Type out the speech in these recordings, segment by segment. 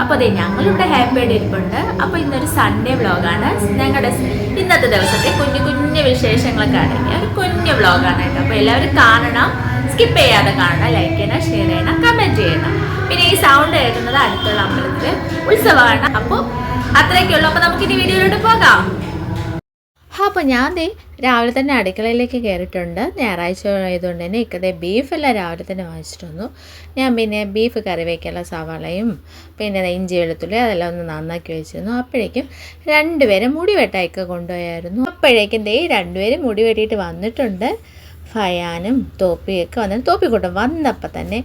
അപ്പോൾ അതെ ഞങ്ങളിവിടെ ഹാപ്പിയായിട്ട് ഇരിപ്പുണ്ട്. അപ്പോൾ ഇന്നൊരു സൺഡേ വ്ളോഗാണ് ഞങ്ങളുടെ ഇന്നത്തെ ദിവസത്തെ കുഞ്ഞു കുഞ്ഞു വിശേഷങ്ങളൊക്കെ ആണെങ്കിൽ ഒരു കുഞ്ഞു വ്ളോഗാണ് കേട്ടോ. അപ്പോൾ എല്ലാവരും കാണണം. സ്കിപ്പ് ചെയ്യാതെ കാണണം. ലൈക്ക് ചെയ്യണം ഷെയർ ചെയ്യണം കമന്റ് ചെയ്യണം. പിന്നെ ഈ സൗണ്ട് കേൾക്കുന്നത് അടുത്തുള്ള അമ്പലത്തിൽ ഉത്സവമാണ്. അപ്പോൾ അത്രയൊക്കെയുള്ളൂ. അപ്പോൾ നമുക്കിനി വീഡിയോയിലോട്ട് പോകാം. അപ്പോൾ ഞാൻ ദേ രാവിലെ തന്നെ അടുക്കളയിലേക്ക് കയറിയിട്ടുണ്ട് ഞായറാഴ്ച ആയതുകൊണ്ട് തന്നെ ഇക്കതെ ബീഫെല്ലാം രാവിലെ തന്നെ വാങ്ങിച്ചിട്ട് വന്നു. ഞാൻ പിന്നെ ബീഫ് കറി വയ്ക്കാനുള്ള സവാളയും പിന്നെ ഇഞ്ചി വെളുത്തുള്ളി അതെല്ലാം ഒന്ന് നന്നാക്കി വെച്ചിരുന്നു. അപ്പോഴേക്കും രണ്ടുപേരും മുടി വെട്ടായിക്ക കൊണ്ടുപോയായിരുന്നു. അപ്പോഴേക്കും ദേ രണ്ടുപേരും മുടി വെട്ടിയിട്ട് വന്നിട്ടുണ്ട്. ഫയാനും തോപ്പിയൊക്കെ വന്നിട്ട് തോപ്പിക്കൂട്ടം വന്നപ്പോൾ തന്നെ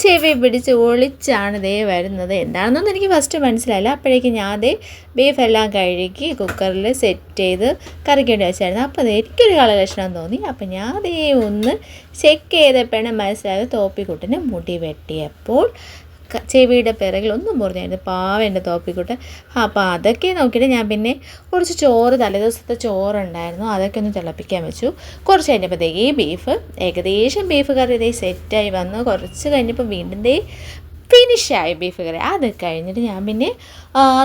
ചെവി പിടിച്ച് ഒളിച്ചാണ് ദേ വരുന്നത്. എന്താണെന്നൊന്നും എനിക്ക് ഫസ്റ്റ് മനസ്സിലായില്ല. അപ്പോഴേക്കും ഞാൻ ദേ ബീഫ് എല്ലാം കഴുകി കുക്കറിൽ സെറ്റ് ചെയ്ത് കറിക്കേണ്ടി വെച്ചായിരുന്നു. അപ്പോൾ അത് എനിക്കൊരു കളലക്ഷണം തോന്നി. അപ്പോൾ ഞാൻ ദേ ഒന്ന് ചെക്ക് ചെയ്തപ്പോഴാണ് മനസ്സിലായത് തോപ്പിക്കുട്ടിന് മുടി വെട്ടിയപ്പോൾ ചെവിയുടെ പിറകിൽ ഒന്നും മുറിഞ്ഞായിരുന്നു. പാവ എന്റെ ആ അപ്പോൾ അതൊക്കെ നോക്കിയിട്ട് ഞാൻ പിന്നെ കുറച്ച് ചോറ് തലേദിവസത്തെ ചോറുണ്ടായിരുന്നു. അതൊക്കെ ഒന്ന് തിളപ്പിക്കാൻ വെച്ചു. കുറച്ച് കഴിഞ്ഞപ്പോൾ ദേ ബീഫ് ഏകദേശം ബീഫ് കറി ഇതേ സെറ്റായി വന്നു. കുറച്ച് കഴിഞ്ഞപ്പോൾ വീണ്ടും ദേ ഫിനിഷായി ബീഫ് കറി. അത് കഴിഞ്ഞിട്ട് ഞാൻ പിന്നെ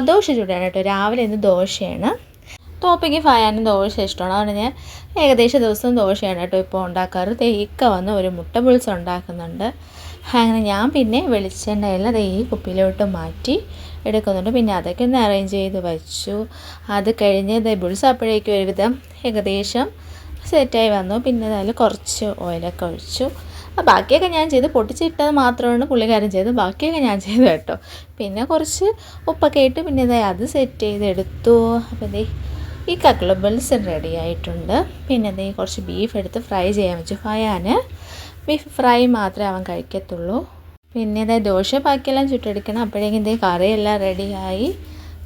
ദോശ ചൂടാണ് കേട്ടോ. രാവിലെ ഇന്ന് ദോശയാണ്. തോപ്പിക്ക് ഫയാനും ദോശ ഇഷ്ടമാണ്. അതുകൊണ്ട് ഞാൻ ഏകദേശം ദിവസവും ദോശയാണ് കേട്ടോ ഇപ്പോൾ ഉണ്ടാക്കാറ്. തേക്ക വന്ന് ഒരു മുട്ട പുളിച്ച് ഉണ്ടാക്കുന്നുണ്ട്. അങ്ങനെ ഞാൻ പിന്നെ വെളിച്ചെണ്ണയെല്ലാം ദേ ഈ കുപ്പിയിലോട്ട് മാറ്റി എടുക്കുന്നുണ്ട്. പിന്നെ അതൊക്കെ ഒന്ന് അറേഞ്ച് ചെയ്ത് വെച്ചു. അത് കഴിഞ്ഞ് ബുൾസ് അപ്പോഴേക്കും ഒരുവിധം ഏകദേശം സെറ്റായി വന്നു. പിന്നെ അതിൽ കുറച്ച് ഓയിലൊക്കെ ഒഴിച്ചു. ബാക്കിയൊക്കെ ഞാൻ ചെയ്ത് പൊട്ടിച്ചിട്ടത് മാത്രമാണ് പുള്ളിക്കാരൻ ചെയ്ത് ബാക്കിയൊക്കെ ഞാൻ ചെയ്തു കേട്ടോ. പിന്നെ കുറച്ച് ഉപ്പൊക്കെ ഇട്ട് പിന്നെ ഇതായി അത് സെറ്റ് ചെയ്തെടുത്തു അപ്പോൾ ഇതേ ഈ കക്ലബിൾസ് റെഡി ആയിട്ടുണ്ട്. പിന്നെ ദേ കുറച്ച് ബീഫ് എടുത്ത് ഫ്രൈ ചെയ്യാൻ വെച്ചു. ഫയാന് ബീഫ് ഫ്രൈ മാത്രമേ അവൻ കഴിക്കത്തുള്ളൂ. പിന്നെ ഇതേ ദോശ ബാക്കിയെല്ലാം ചുട്ടെടുക്കണം. അപ്പോഴേക്കും ഇതേ കറിയെല്ലാം റെഡിയായി.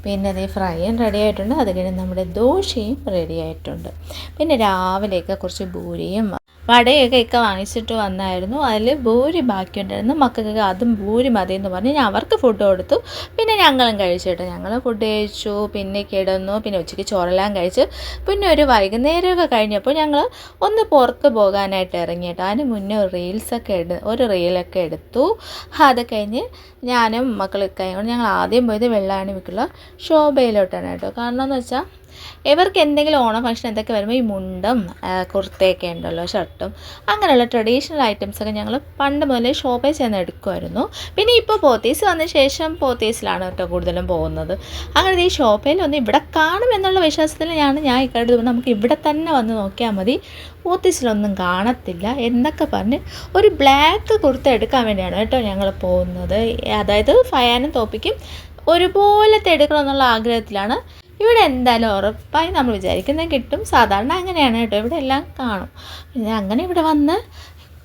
പിന്നെ ഇതേ ഫ്രൈയും റെഡി ആയിട്ടുണ്ട് അത് കഴിഞ്ഞ് നമ്മുടെ ദോശയും റെഡി ആയിട്ടുണ്ട് പിന്നെ രാവിലെയൊക്കെ കുറച്ച് ബൂരിയും വടയൊക്കെ ഒക്കെ വാങ്ങിച്ചിട്ട് വന്നായിരുന്നു. അതിൽ ഭൂരി ബാക്കിയുണ്ടായിരുന്നു. മക്കൾക്ക് അതും ഭൂരി മതി എന്ന് പറഞ്ഞ് ഞാൻ അവർക്ക് ഫുഡ് കൊടുത്തു. പിന്നെ ഞങ്ങളും കഴിച്ചിട്ട് ഞങ്ങൾ ഫുഡ് കഴിച്ചു. പിന്നെ കിടന്നു. പിന്നെ ഉച്ചയ്ക്ക് ചോറെല്ലാം കഴിച്ച്. പിന്നെ ഒരു വൈകുന്നേരമൊക്കെ കഴിഞ്ഞപ്പോൾ ഞങ്ങൾ ഒന്ന് പുറത്ത് പോകാനായിട്ട് ഇറങ്ങിയിട്ട് അതിന് മുന്നേ ഒരു റീൽസൊക്കെ എടു ഒരു റീലൊക്കെ എടുത്തു. അത് കഴിഞ്ഞ് ഞാനും മക്കളൊക്കെ കഴിഞ്ഞു ഞങ്ങൾ ആദ്യം പോയത് വെള്ളാണിമിക്കുള്ള ശോഭയിലോട്ടാണ് കേട്ടോ. കാരണം എന്ന് വെച്ചാൽ ഇവർക്ക് എന്തെങ്കിലും ഓണം ഫംഗ്ഷൻ എന്തൊക്കെ വരുമ്പോൾ ഈ മുണ്ടും കുർത്തയൊക്കെ ഉണ്ടല്ലോ ഷർട്ടും അങ്ങനെയുള്ള ട്രഡീഷണൽ ഐറ്റംസൊക്കെ ഞങ്ങൾ പണ്ട് മുതലേ ഷോപ്പിൽ ചെന്ന് എടുക്കുമായിരുന്നു പിന്നെ ഇപ്പോൾ പോത്തീസ് വന്ന ശേഷം പോത്തീസിലാണ് കേട്ടോ കൂടുതലും പോകുന്നത്. അങ്ങനെ ഈ ഷോപ്പിൽ ഒന്ന് ഇവിടെ കാണും എന്നുള്ള വിശ്വാസത്തിലാണ് ഞാൻ ഇക്കാട്ട് നമുക്ക് ഇവിടെ തന്നെ വന്ന് നോക്കിയാൽ മതി. പോത്തീസിലൊന്നും കാണത്തില്ല എന്നൊക്കെ പറഞ്ഞ് ഒരു ബ്ലാക്ക് കുർത്ത എടുക്കാൻ വേണ്ടിയാണ് കേട്ടോ ഞങ്ങൾ പോകുന്നത്. അതായത് ഫയാനും തോപ്പിക്കും ഒരുപോലത്തെ എടുക്കണം എന്നുള്ള ആഗ്രഹത്തിലാണ് ഇവിടെ എന്തായാലും ഉറപ്പായി നമ്മൾ വിചാരിക്കുന്നത് കിട്ടും. സാധാരണ അങ്ങനെയാണ് കേട്ടോ. ഇവിടെ എല്ലാം കാണും. പിന്നെ അങ്ങനെ ഇവിടെ വന്ന്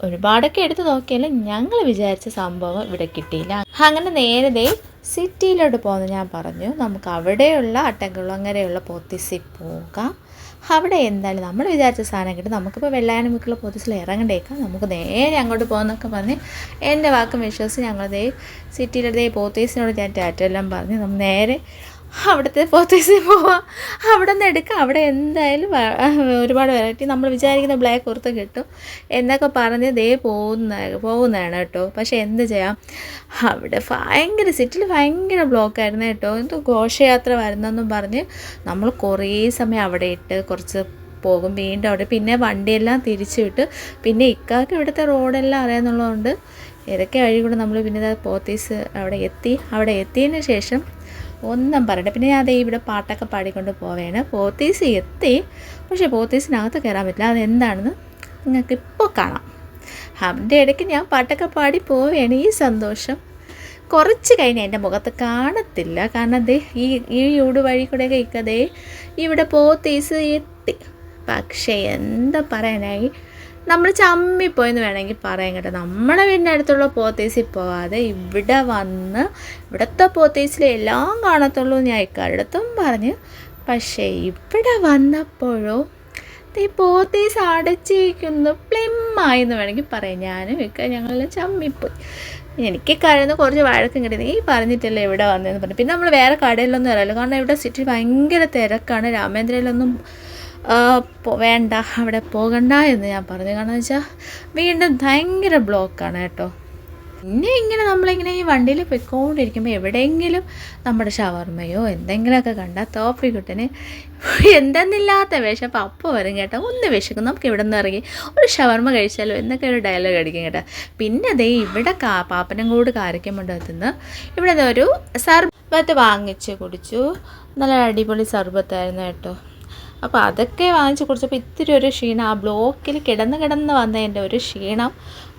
ഒരുപാടൊക്കെ എടുത്ത് നോക്കിയാലും ഞങ്ങൾ വിചാരിച്ച സംഭവം ഇവിടെ കിട്ടിയില്ല. അങ്ങനെ നേരത്തെ സിറ്റിയിലോട്ട് പോകുന്നു ഞാൻ പറഞ്ഞു. നമുക്ക് അവിടെയുള്ള അട്ടൻകുളങ്ങരയുള്ള പോത്തിസിൽ പോകാം. അവിടെ എന്തായാലും നമ്മൾ വിചാരിച്ച സാധനം കിട്ടും. നമുക്കിപ്പോൾ വെള്ളായണിമുക്കുള്ള പോത്തിസിൽ ഇറങ്ങണ്ടേക്കാം. നമുക്ക് നേരെ അങ്ങോട്ട് പോകുന്നൊക്കെ പറഞ്ഞ് എന്റെ വാക്കും വിശ്വസിച്ച് ഞങ്ങളതേ ദേ സിറ്റിയിലെ ദേ പോത്തീസിനോട് ഞാൻ ടാറ്റ എല്ലാം പറഞ്ഞ് നമ്മൾ നേരെ അവിടുത്തെ പോത്തീസിൽ പോവാം. അവിടെ നിന്ന് എടുക്കാം. അവിടെ എന്തായാലും ഒരുപാട് വെറൈറ്റി നമ്മൾ വിചാരിക്കുന്ന ബ്ലാക്ക് കുർത്ത കിട്ടും. എന്നൊക്കെ പറഞ്ഞ് ദേ പോകുന്ന പോകുന്നതാണ് കേട്ടോ. പക്ഷേ എന്ത് ചെയ്യാം? അവിടെ ഭയങ്കര സിറ്റിയിൽ ഭയങ്കര ബ്ലോക്കായിരുന്നു കേട്ടോ. എന്തോ ഘോഷയാത്ര വരുന്നെന്നും പറഞ്ഞ് നമ്മൾ കുറേ സമയം അവിടെ ഇട്ട് കുറച്ച് പോകും. വീണ്ടും അവിടെ പിന്നെ വണ്ടിയെല്ലാം തിരിച്ചു വിട്ട് പിന്നെ ഇക്കാക്ക് ഇവിടുത്തെ റോഡെല്ലാം അറിയാമെന്നുള്ളതുകൊണ്ട് ഇതൊക്കെ വഴി കൂടെ നമ്മൾ പിന്നെ പോത്തീസ് അവിടെ എത്തി. അവിടെ എത്തിയതിന് ശേഷം ഒന്നും പറയണ്ട. പിന്നെ ഞാൻ അതേ ഇവിടെ പാട്ടൊക്കെ പാടിക്കൊണ്ട് പോവേണ്. പോത്തീസ് എത്തി. പക്ഷേ പോത്തീസിനകത്ത് കയറാൻ പറ്റില്ല. അതെന്താണെന്ന് നിങ്ങൾക്ക് ഇപ്പോൾ കാണാം. അതിന്റെ ഇടയ്ക്ക് ഞാൻ പാട്ടൊക്കെ പാടി പോവേണ്. ഈ സന്തോഷം കുറച്ച് കഴിഞ്ഞ് എന്റെ മുഖത്ത് കാണത്തില്ല. കാരണം അതേ ഈ ഈ യൂട് വഴി കൂടെ ഇക്കതേ ഇവിടെ പോത്തീസ് എത്തി. പക്ഷേ എന്താ പറയാനായി? നമ്മൾ ചമ്മിപ്പോയെന്ന് വേണമെങ്കിൽ പറയാം കേട്ടോ. നമ്മുടെ വീടിന്റെ അടുത്തുള്ള പോത്തേസിൽ പോവാതെ ഇവിടെ വന്ന് ഇവിടുത്തെ പോത്തേസിൽ എല്ലാം കാണത്തുള്ളൂ ഞാൻ ഇക്കാലത്തും പറഞ്ഞു. പക്ഷേ ഇവിടെ വന്നപ്പോഴോ ഈ പോത്തേസ് അടച്ചിരിക്കുന്നു. പ്ലിമ്മായി എന്ന് വേണമെങ്കിൽ പറയാം. ഞാനും ഇക്ക ഞങ്ങളെല്ലാം ചമ്മിപ്പോയി. എനിക്ക് കഴിയുന്ന കുറച്ച് വഴക്കം കിട്ടി നീ പറഞ്ഞിട്ടല്ലേ ഇവിടെ വന്നതെന്ന് പറഞ്ഞു. പിന്നെ നമ്മൾ വേറെ കടയിലൊന്നും ഇറല്ലോ കാരണം ഇവിടെ സിറ്റി ഭയങ്കര തിരക്കാണ്. രാമേന്ദ്രയിലൊന്നും വേണ്ട അവിടെ പോകണ്ട എന്ന് ഞാൻ പറഞ്ഞു. കാരണം വെച്ചാൽ വീണ്ടും ഭയങ്കര ബ്ലോക്കാണ് കേട്ടോ. പിന്നെ ഇങ്ങനെ നമ്മളിങ്ങനെ ഈ വണ്ടിയിൽ പൊയ്ക്കൊണ്ടിരിക്കുമ്പോൾ എവിടെയെങ്കിലും നമ്മുടെ ഷവർമ്മയോ എന്തെങ്കിലുമൊക്കെ കണ്ടാൽ തോപ്പി കുട്ടന് എന്തെന്നില്ലാത്ത വിശപ്പ് അപ്പോൾ വരും കേട്ടോ. ഒന്ന് വിശക്കും. നമുക്ക് ഇവിടെ നിന്ന് ഇറങ്ങി ഒരു ഷവർമ്മ കഴിച്ചാലോ എന്നൊക്കെ ഒരു ഡയലോഗ് അടിക്കും കേട്ടോ. പിന്നെ അതേ ഇവിടെ കാ പാപ്പനംകൂട് കാരക്കമുണ്ടത്തുനിന്ന് ഇവിടെ ഒരു സർബത്ത് വാങ്ങിച്ച് കുടിച്ചു. നല്ല അടിപൊളി സർബത്തായിരുന്നു കേട്ടോ. അപ്പോൾ അതൊക്കെ വാങ്ങിച്ച് കുടിച്ചപ്പോൾ ഇത്തിരി ഒരു ക്ഷീണം. ആ ബ്ലോക്കിൽ കിടന്ന് കിടന്ന് വന്നതിന്റെ ഒരു ക്ഷീണം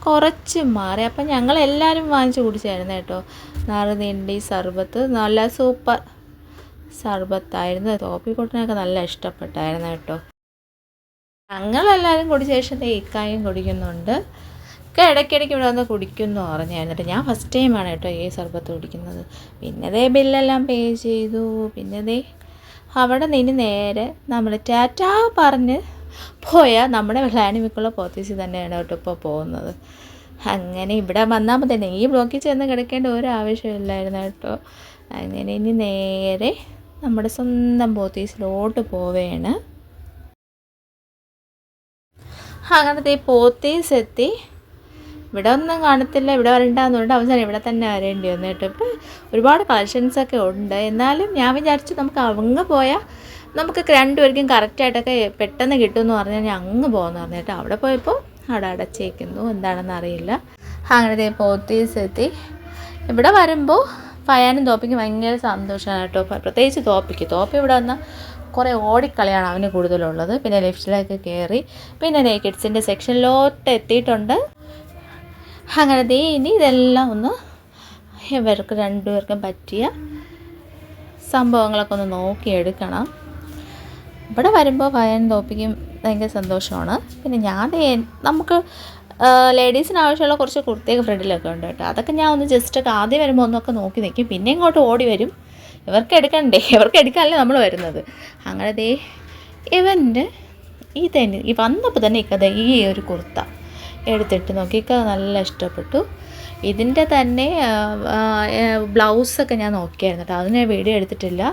കുറച്ച് മാറി. അപ്പം ഞങ്ങൾ എല്ലാവരും വാങ്ങിച്ച് കുടിച്ചായിരുന്നു കേട്ടോ. നാറുനീണ്ടി സർബത്ത് നല്ല സൂപ്പർ സർബത്തായിരുന്നു. തോപ്പിക്കൊട്ടിനൊക്കെ നല്ല ഇഷ്ടപ്പെട്ടായിരുന്നു കേട്ടോ. ഞങ്ങളെല്ലാവരും കുടിച്ച ശേഷം തേക്കായും കുടിക്കുന്നുണ്ട്. ഒക്കെ ഇടയ്ക്കിടയ്ക്ക് ഇവിടെ വന്ന് കുടിക്കുന്നു പറഞ്ഞു കേട്ടോ ഞാൻ ഫസ്റ്റ് ടൈമാണ് കേട്ടോ ഈ സർബത്ത് കുടിക്കുന്നത്. പിന്നെ ദേ ബില്ലെല്ലാം പേ ചെയ്തു. പിന്നെ ദേ അവിടെ നേരെ നമ്മൾ ടാറ്റാ പറഞ്ഞ് പോയാൽ നമ്മുടെ വെള്ളാനിമിക്കുള്ള പോത്തീസി തന്നെയാണ് കേട്ടോ ഇപ്പോൾ പോകുന്നത്. അങ്ങനെ ഇവിടെ വന്നാൽ മതി. തന്നെ ഈ ബ്ലോക്കിൽ ചെന്ന് കിടക്കേണ്ട ഒരു ആവശ്യമില്ലായിരുന്നു കേട്ടോ. അങ്ങനെ ഇനി നേരെ നമ്മുടെ സ്വന്തം പോത്തീസിലോട്ട് പോവുകയാണ് അങ്ങനത്തെ പോത്തീസ് എത്തി. ഇവിടെ ഒന്നും കാണത്തില്ല ഇവിടെ വരണ്ടെന്നുണ്ട്. അവസാനം ഇവിടെ തന്നെ വരേണ്ടി വന്നു കേട്ടോ. ഇപ്പം ഒരുപാട് കളക്ഷൻസൊക്കെ ഉണ്ട്. എന്നാലും ഞാൻ വിചാരിച്ചു നമുക്ക് അങ്ങ് പോയാൽ നമുക്ക് രണ്ടുപേർക്കും കറക്റ്റായിട്ടൊക്കെ പെട്ടെന്ന് കിട്ടുമെന്ന് പറഞ്ഞാൽ ഞാൻ അങ്ങ് പോകുമെന്ന് പറഞ്ഞു കേട്ടോ. അവിടെ പോയപ്പോൾ അവിടെ അടച്ചേക്കുന്നു എന്താണെന്ന് അറിയില്ല. അങ്ങനത്തെ പോത്തീസ് എത്തി ഇവിടെ വരുമ്പോൾ ഫയാനും തോപ്പിക്ക് ഭയങ്കര സന്തോഷമാണ് കേട്ടോ. പ്രത്യേകിച്ച് തോപ്പിക്ക്. തോപ്പി ഇവിടെ വന്നാൽ കുറേ ഓടിക്കളിയാണ് അവന് കൂടുതലുള്ളത്. പിന്നെ ലെഫ്റ്റിലേക്ക് കയറി പിന്നെ നെയ്ക്കിഡ്സിന്റെ കിഡ്സിന്റെ സെക്ഷനിലോട്ട് എത്തിയിട്ടുണ്ട്. അങ്ങനെ ദേ ഇനി ഇതെല്ലാം ഒന്ന് ഇവർക്ക് രണ്ടുപേർക്കും പറ്റിയ സംഭവങ്ങളൊക്കെ ഒന്ന് നോക്കിയെടുക്കണം ഇവിടെ വരുമ്പോൾ ഭയം തോപ്പിക്കും ഭയങ്കര സന്തോഷമാണ്. പിന്നെ ഞാൻ നമുക്ക് ലേഡീസിന് ആവശ്യമുള്ള കുറച്ച് കുർത്തിയൊക്കെ ഫ്രണ്ടിലൊക്കെ ഉണ്ട് കേട്ടോ. അതൊക്കെ ഞാൻ ഒന്ന് ജസ്റ്റ് ഒക്കെ ആദ്യം വരുമ്പോൾ ഒന്നൊക്കെ നോക്കി നിൽക്കും പിന്നെ ഇങ്ങോട്ട് ഓടി വരും. ഇവർക്ക് എടുക്കണ്ടേ? ഇവർക്ക് എടുക്കാനല്ലേ നമ്മൾ വരുന്നത്. അങ്ങനെ ദേ ഇവന്റെ ഈ തന്നെ ഈ വന്നപ്പോൾ തന്നെ കഥ ഈ ഒരു കുർത്ത. എടുത്തിട്ട് നോക്കി ഇക്ക നല്ല ഇഷ്ടപ്പെട്ടു. ഇതിന്റെ തന്നെ ബ്ലൗസൊക്കെ ഞാൻ നോക്കിയായിരുന്നു കേട്ടോ. അതിന് വീഡിയോ എടുത്തിട്ടില്ല.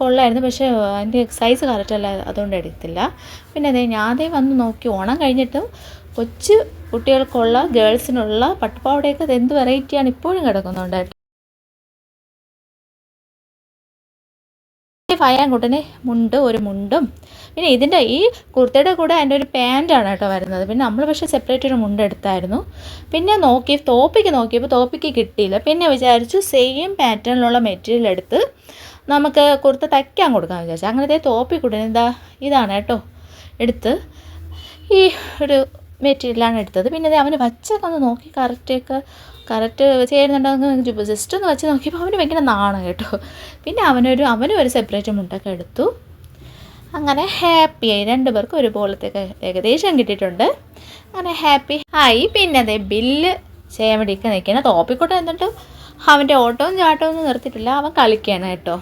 കൊള്ളായിരുന്നു പക്ഷേ അതിന്റെ സൈസ് കറക്റ്റല്ല അതുകൊണ്ട് എടുത്തില്ല. പിന്നെ അതേ ഞാൻ അതേ വന്ന് നോക്കി. ഓണം കഴിഞ്ഞിട്ടും കൊച്ചു കുട്ടികൾക്കുള്ള ഗേൾസിനുള്ള പട്ടുപാവടയൊക്കെ എന്ത് വെറൈറ്റിയാണ് ഇപ്പോഴും കിടക്കുന്നുണ്ട് ഫയാൻകുട്ടന് മുണ്ട് ഒരു മുണ്ടും. പിന്നെ ഇതിന്റെ ഈ കുർത്തയുടെ കൂടെ അതിന്റെ ഒരു പാന്റാണ് കേട്ടോ വരുന്നത്. പിന്നെ നമ്മൾ പക്ഷേ സെപ്പറേറ്റ് ഒരു മുണ്ട് എടുത്തായിരുന്നു. പിന്നെ നോക്കി തോപ്പിക്ക് നോക്കിയപ്പോൾ തോപ്പിക്ക് കിട്ടിയില്ല. പിന്നെ വിചാരിച്ചു സെയിം പാറ്റേണിലുള്ള മെറ്റീരിയൽ എടുത്ത് നമുക്ക് കുർത്ത തയ്ക്കാൻ കൊടുക്കാമെന്ന് വിചാരിച്ചു. അങ്ങനത്തെ തോപ്പിക്കുട്ടൻ എന്താ? ഇതാണ് കേട്ടോ. എടുത്ത് ഈ ഒരു മെറ്റീരിയലാണ് എടുത്തത്. പിന്നെ അവന് വച്ചൊക്കെ ഒന്ന് നോക്കി കറക്റ്റൊക്കെ കറക്റ്റ് ചേരുന്നുണ്ടോ ജസ്റ്റ് ഒന്ന് വെച്ച് നോക്കിയപ്പോൾ അവന് ഭയങ്കര നാണം കേട്ടോ. പിന്നെ അവനൊരു അവനും ഒരു സെപ്പറേറ്റ് മുണ്ടൊക്കെ എടുത്തു. അങ്ങനെ ഹാപ്പിയായി രണ്ടു പേർക്കും ഒരുപോലത്തെയൊക്കെ ഏകദേശം കിട്ടിയിട്ടുണ്ട്. അങ്ങനെ ഹാപ്പി ആയി. പിന്നെ അതെ ബില്ല് ചെയ്യാൻ വേണ്ടിയൊക്കെ നിൽക്കണം തോപ്പിക്കോട്ടെ എന്നിട്ട് അവന്റെ ഓട്ടവും ചാട്ടവും ഒന്നും നിർത്തിയിട്ടില്ല. അവൻ കളിക്കുകയാണ് കേട്ടോ.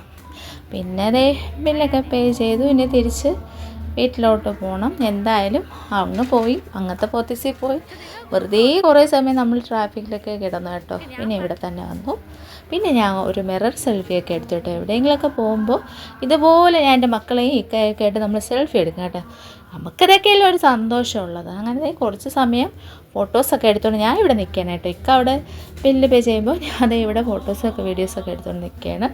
പിന്നെ അതേ ബില്ലൊക്കെ പേ ചെയ്തു. പിന്നെ തിരിച്ച് വീട്ടിലോട്ട് പോകണം എന്തായാലും അങ്ങ് പോയി അങ്ങനത്തെ പോത്തീസിൽ പോയി. വെറുതെ കുറേ സമയം നമ്മൾ ട്രാഫിക്കിലൊക്കെ കിടന്നു കേട്ടോ. പിന്നെ ഇവിടെ തന്നെ വന്നു. പിന്നെ ഞാൻ ഒരു മിറർ സെൽഫിയൊക്കെ എടുത്തിട്ട് എവിടെയെങ്കിലുമൊക്കെ പോകുമ്പോൾ ഇതുപോലെ ഞാൻ എന്റെ മക്കളെയും ഇക്കയൊക്കെ ആയിട്ട് നമ്മൾ സെൽഫി എടുക്കാം കേട്ടോ. നമുക്കതൊക്കെയല്ലേ ഒരു സന്തോഷമുള്ളത്? അങ്ങനെ കുറച്ച് സമയം ഫോട്ടോസൊക്കെ എടുത്തുകൊണ്ട് ഞാൻ ഇവിടെ നിൽക്കാനായിട്ട് ഇക്ക അവിടെ ബില്ല് പേ ചെയ്യുമ്പോൾ ഞാൻ ഇവിടെ ഫോട്ടോസൊക്കെ വീഡിയോസൊക്കെ എടുത്തുകൊണ്ട് നിൽക്കുകയാണ്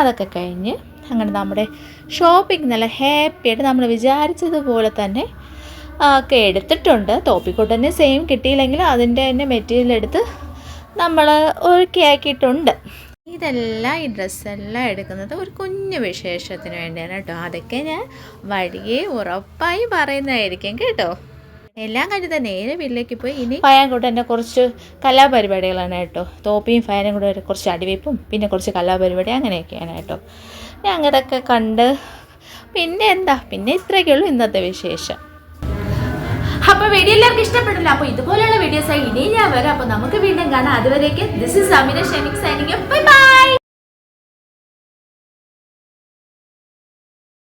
അതൊക്കെ കഴിഞ്ഞ് അങ്ങനെ നമ്മുടെ ഷോപ്പിംഗ് നല്ല ഹാപ്പി ആയിട്ട് നമ്മൾ വിചാരിച്ചതുപോലെ തന്നെ ഒക്കെ എടുത്തിട്ടുണ്ട്. തോപ്പിക്കോട്ടന്നെ സെയിം കിട്ടിയില്ലെങ്കിൽ അതിന്റെ തന്നെ മെറ്റീരിയൽ എടുത്ത് നമ്മൾ ഒരുക്കിയാക്കിയിട്ടുണ്ട്. ഇതെല്ലാം ഈ ഡ്രസ്സെല്ലാം എടുക്കുന്നത് ഒരു കുഞ്ഞു വിശേഷത്തിന് വേണ്ടിയാണ് കേട്ടോ. അതൊക്കെ ഞാൻ വഴിയെ ഉറപ്പായി പറയുന്നതായിരിക്കും കേട്ടോ. എല്ലാം കഴിഞ്ഞത് നേരെ വീട്ടിലേക്ക് പോയി ഇനി ഫയാൻകൂട്ടന്റെ കുറച്ച് കലാപരിപാടികളാണ് കേട്ടോ. തോപ്പിയും ഫയാനും കൂടെ കുറച്ച് അടിവെപ്പും പിന്നെ കുറച്ച് കലാപരിപാടി അങ്ങനെയൊക്കെയാണ് കേട്ടോ. ഞാൻ അങ്ങനെയൊക്കെ കണ്ട് പിന്നെ എന്താ? പിന്നെ ഇത്രയൊക്കെ ഉള്ളൂ ഇന്നത്തെ വിശേഷം. അപ്പൊ വീഡിയോ എല്ലാവർക്കും ഇഷ്ടപ്പെടില്ല. അപ്പൊ ഇതുപോലെയുള്ള വീഡിയോസ് ആയി ഇനിയും ഞാൻ വരാം. അപ്പൊ നമുക്ക് വീണ്ടും കാണാം. അതുവരേക്ക് this is Amina Shemik signing bye bye